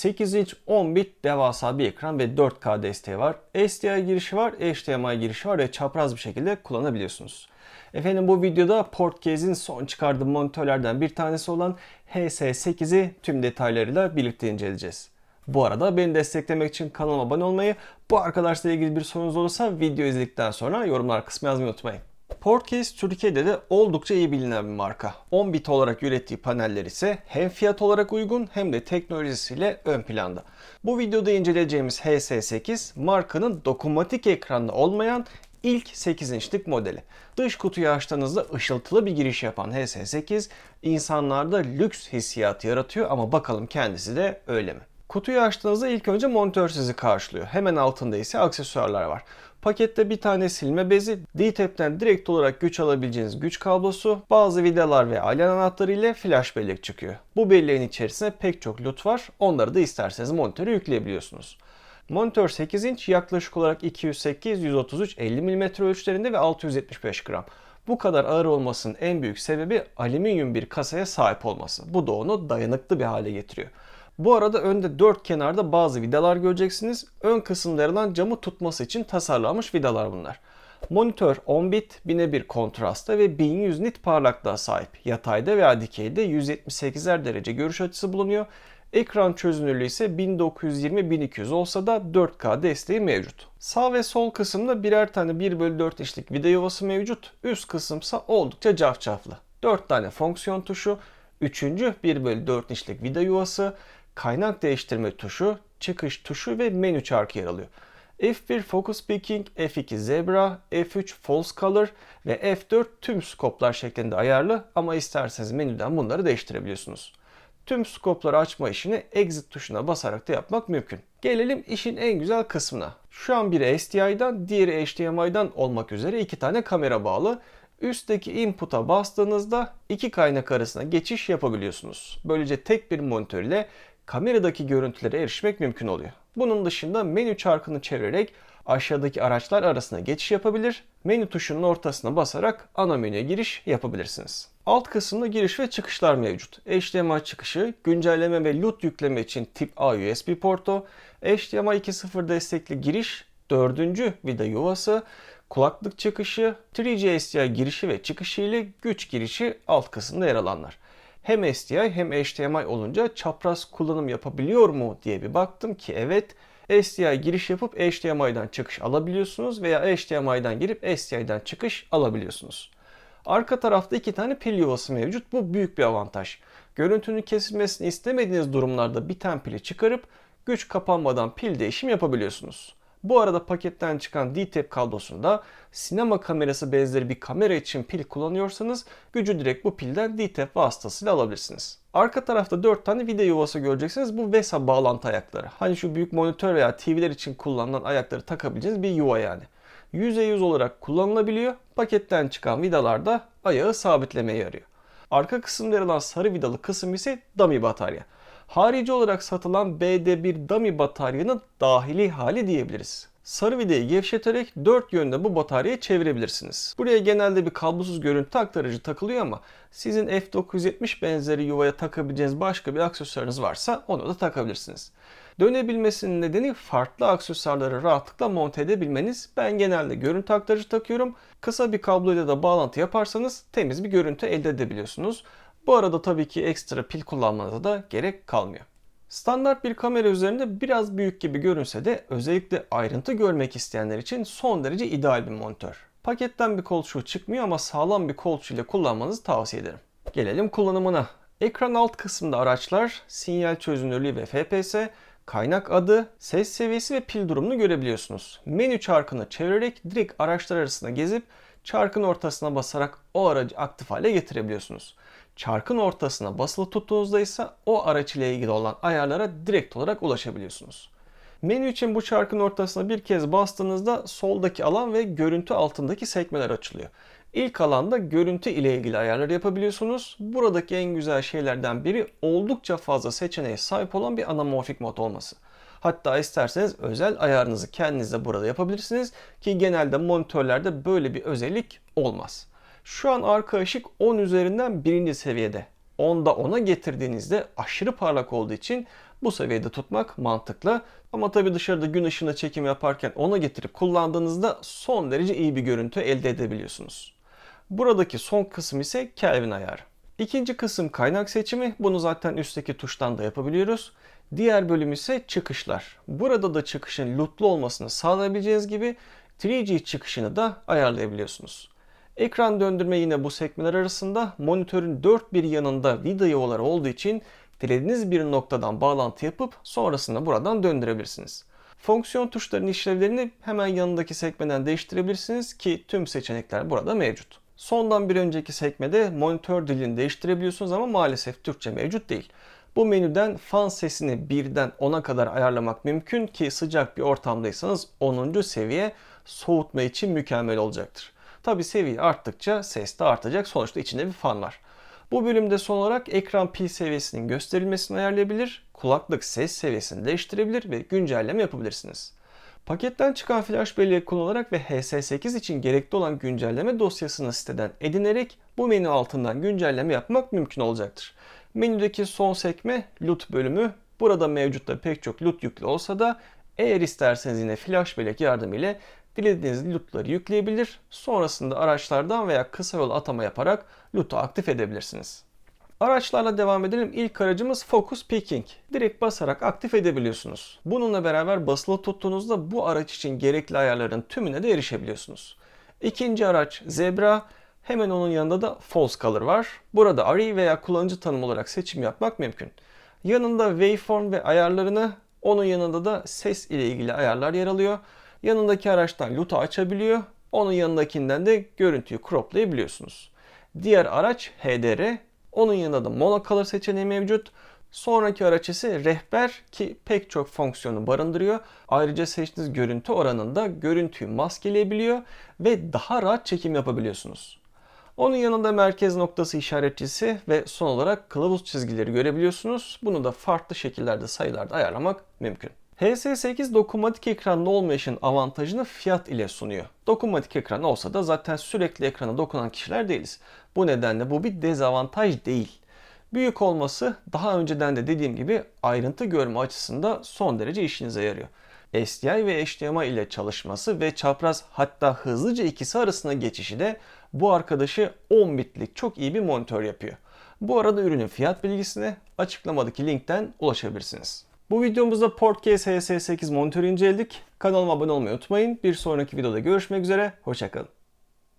8 inç 10 bit devasa bir ekran ve 4K desteği var. SDI girişi var, HDMI girişi var ve çapraz bir şekilde kullanabiliyorsunuz. Efendim bu videoda Portcase'in son çıkardığı monitörlerden bir tanesi olan HS8'i tüm detaylarıyla birlikte inceleyeceğiz. Bu arada beni desteklemek için kanalıma abone olmayı, bu arkadaşla ilgili bir sorunuz olursa video izledikten sonra yorumlar kısmına yazmayı unutmayın. Portcase Türkiye'de de oldukça iyi bilinen bir marka. 10 bit olarak ürettiği paneller ise hem fiyat olarak uygun hem de teknolojisiyle ön planda. Bu videoda inceleyeceğimiz HS8 markanın dokunmatik ekranlı olmayan ilk 8 inçlik modeli. Dış kutuyu açtığınızda ışıltılı bir giriş yapan HS8 insanlarda lüks hissiyatı yaratıyor ama bakalım kendisi de öyle mi? Kutuyu açtığınızda ilk önce monitör sizi karşılıyor. Hemen altında ise aksesuarlar var. Pakette bir tane silme bezi, D-Tap'ten direkt olarak güç alabileceğiniz güç kablosu, bazı vidalar ve alyan anahtarı ile flash bellek çıkıyor. Bu belleğin içerisinde pek çok LUT var. Onları da isterseniz monitöre yükleyebiliyorsunuz. Monitör 8 inç yaklaşık olarak 208, 133, 50 mm ölçülerinde ve 675 gram. Bu kadar ağır olmasının en büyük sebebi alüminyum bir kasaya sahip olması. Bu da onu dayanıklı bir hale getiriyor. Bu arada önde dört kenarda bazı vidalar göreceksiniz. Ön kısımda yer alan camı tutması için tasarlanmış vidalar bunlar. Monitör 10 bit, 1001 kontrasta ve 1100 nit parlaklığa sahip. Yatayda veya dikeyde 178'er derece görüş açısı bulunuyor. Ekran çözünürlüğü ise 1920-1200 olsa da 4K desteği mevcut. Sağ ve sol kısımda birer tane 1 bölü 4 inçlik vida yuvası mevcut. Üst kısımsa oldukça cafcaflı. 4 tane fonksiyon tuşu, 3. 1 bölü 4 inçlik vida yuvası, kaynak değiştirme tuşu, çıkış tuşu ve menü çarkı yer alıyor. F1 Focus Peaking, F2 Zebra, F3 False Color ve F4 tüm skoplar şeklinde ayarlı ama isterseniz menüden bunları değiştirebiliyorsunuz. Tüm skopları açma işini Exit tuşuna basarak da yapmak mümkün. Gelelim işin en güzel kısmına. Şu an biri SDI'dan, diğeri HDMI'dan olmak üzere iki tane kamera bağlı. Üstteki input'a bastığınızda iki kaynak arasında geçiş yapabiliyorsunuz. Böylece tek bir monitör ile kameradaki görüntülere erişmek mümkün oluyor. Bunun dışında menü çarkını çevirerek aşağıdaki araçlar arasında geçiş yapabilir. Menü tuşunun ortasına basarak ana menüye giriş yapabilirsiniz. Alt kısımda giriş ve çıkışlar mevcut. HDMI çıkışı, güncelleme ve LUT yükleme için tip A USB portu, HDMI 2.0 destekli giriş, dördüncü vida yuvası, kulaklık çıkışı, 3G SDI girişi ve çıkışı ile güç girişi alt kısımda yer alanlar hem SDI hem HDMI olunca çapraz kullanım yapabiliyor mu diye bir baktım ki evet SDI giriş yapıp HDMI'den çıkış alabiliyorsunuz veya HDMI'den girip SDI'den çıkış alabiliyorsunuz. Arka tarafta iki tane pil yuvası mevcut. Bu büyük bir avantaj. Görüntünün kesilmesini istemediğiniz durumlarda biten pili çıkarıp güç kapanmadan pil değişim yapabiliyorsunuz. Bu arada paketten çıkan D-Tap kablosunda sinema kamerası benzeri bir kamera için pil kullanıyorsanız gücü direkt bu pilden D-Tap vasıtasıyla alabilirsiniz. Arka tarafta 4 tane video yuvası göreceksiniz. Bu VESA bağlantı ayakları. Hani şu büyük monitör veya TV'ler için kullanılan ayakları takabileceğiniz bir yuva yani. %100 olarak kullanılabiliyor. Paketten çıkan vidalar da ayağı sabitlemeye yarıyor. Arka kısımda yer alan sarı vidalı kısım ise dummy batarya. Harici olarak satılan BD1 dummy bataryanın dahili hali diyebiliriz. Sarı vidayı gevşeterek dört yönde bu bataryayı çevirebilirsiniz. Buraya genelde bir kablosuz görüntü aktarıcı takılıyor ama sizin F970 benzeri yuvaya takabileceğiniz başka bir aksesuarınız varsa onu da takabilirsiniz. Dönebilmesinin nedeni farklı aksesuarları rahatlıkla monte edebilmeniz. Ben genelde görüntü aktarıcı takıyorum. Kısa bir kabloyla da bağlantı yaparsanız temiz bir görüntü elde edebiliyorsunuz. Bu arada tabii ki ekstra pil kullanmanıza da gerek kalmıyor. Standart bir kamera üzerinde biraz büyük gibi görünse de özellikle ayrıntı görmek isteyenler için son derece ideal bir monitör. Paketten bir kolçuğu çıkmıyor ama sağlam bir kolçuğu ile kullanmanızı tavsiye ederim. Gelelim kullanımına. Ekran alt kısmında araçlar, sinyal çözünürlüğü ve FPS, kaynak adı, ses seviyesi ve pil durumunu görebiliyorsunuz. Menü çarkını çevirerek direkt araçlar arasında gezip çarkın ortasına basarak o aracı aktif hale getirebiliyorsunuz. Çarkın ortasına basılı tuttuğunuzda ise o araç ile ilgili olan ayarlara direkt olarak ulaşabiliyorsunuz. Menü için bu çarkın ortasına bir kez bastığınızda soldaki alan ve görüntü altındaki sekmeler açılıyor. İlk alanda görüntü ile ilgili ayarlar yapabiliyorsunuz. Buradaki en güzel şeylerden biri oldukça fazla seçeneğe sahip olan bir anamorfik mod olması. Hatta isterseniz özel ayarınızı kendiniz de burada yapabilirsiniz ki genelde monitörlerde böyle bir özellik olmaz. Şu an arka ışık 10 üzerinden birinci seviyede. 10'da 10'a getirdiğinizde aşırı parlak olduğu için Bu seviyede tutmak mantıklı. Ama tabii dışarıda gün ışığında çekim yaparken ona getirip kullandığınızda son derece iyi bir görüntü elde edebiliyorsunuz. Buradaki son kısım ise Kelvin ayarı. İkinci kısım kaynak seçimi. Bunu zaten üstteki tuştan da yapabiliyoruz. Diğer bölüm ise çıkışlar. Burada da çıkışın lootlu olmasını sağlayabileceğiniz gibi 3G çıkışını da ayarlayabiliyorsunuz. Ekran döndürme yine bu sekmeler arasında monitörün dört bir yanında vida yuvaları olduğu için dilediğiniz bir noktadan bağlantı yapıp sonrasında buradan döndürebilirsiniz. Fonksiyon tuşlarının işlevlerini hemen yanındaki sekmeden değiştirebilirsiniz ki tüm seçenekler burada mevcut. Sondan bir önceki sekmede monitör dilini değiştirebiliyorsunuz ama maalesef Türkçe mevcut değil. Bu menüden fan sesini birden 10'a kadar ayarlamak mümkün ki sıcak bir ortamdaysanız 10. seviye soğutma için mükemmel olacaktır. Tabi seviye arttıkça ses de artacak. Sonuçta içinde bir fan var. Bu bölümde son olarak ekran pil seviyesinin gösterilmesini ayarlayabilir, kulaklık ses seviyesini değiştirebilir ve güncelleme yapabilirsiniz. Paketten çıkan flash belleği kullanarak ve HS8 için gerekli olan güncelleme dosyasını siteden edinerek bu menü altından güncelleme yapmak mümkün olacaktır. Menüdeki son sekme LUT bölümü. Burada mevcutta pek çok LUT yüklü olsa da eğer isterseniz yine flash bellek yardımıyla dilediğiniz LUT'ları yükleyebilir. Sonrasında araçlardan veya kısa yol atama yaparak LUT'u aktif edebilirsiniz. Araçlarla devam edelim. İlk aracımız Focus Picking. Direkt basarak aktif edebiliyorsunuz. Bununla beraber basılı tuttuğunuzda bu araç için gerekli ayarların tümüne de erişebiliyorsunuz. İkinci araç Zebra. Hemen onun yanında da False Color var. Burada RE veya kullanıcı tanım olarak seçim yapmak mümkün. Yanında Waveform ve ayarlarını, onun yanında da ses ile ilgili ayarlar yer alıyor. Yanındaki araçtan LUT'u açabiliyor. Onun yanındakinden de görüntüyü croplayabiliyorsunuz. Diğer araç HDR. Onun yanında da monocolor seçeneği mevcut. Sonraki araç ise rehber ki pek çok fonksiyonu barındırıyor. Ayrıca seçtiğiniz görüntü oranında görüntüyü maskeleyebiliyor ve daha rahat çekim yapabiliyorsunuz. Onun yanında merkez noktası işaretçisi ve son olarak kılavuz çizgileri görebiliyorsunuz. Bunu da farklı şekillerde sayılarda ayarlamak mümkün. HS8 dokunmatik ekranlı olmayışın avantajını fiyat ile sunuyor. Dokunmatik ekran olsa da zaten sürekli ekrana dokunan kişiler değiliz. Bu nedenle bu bir dezavantaj değil. Büyük olması daha önceden de dediğim gibi ayrıntı görme açısında son derece işinize yarıyor. SDI ve HDMI ile çalışması ve çapraz hatta hızlıca ikisi arasında geçişi de bu arkadaşı 10 bitlik çok iyi bir monitör yapıyor. Bu arada ürünün fiyat bilgisine açıklamadaki linkten ulaşabilirsiniz. Bu videomuzda Portcase HS8 monitörü inceledik. Kanalıma abone olmayı unutmayın. Bir sonraki videoda görüşmek üzere. Hoşçakalın.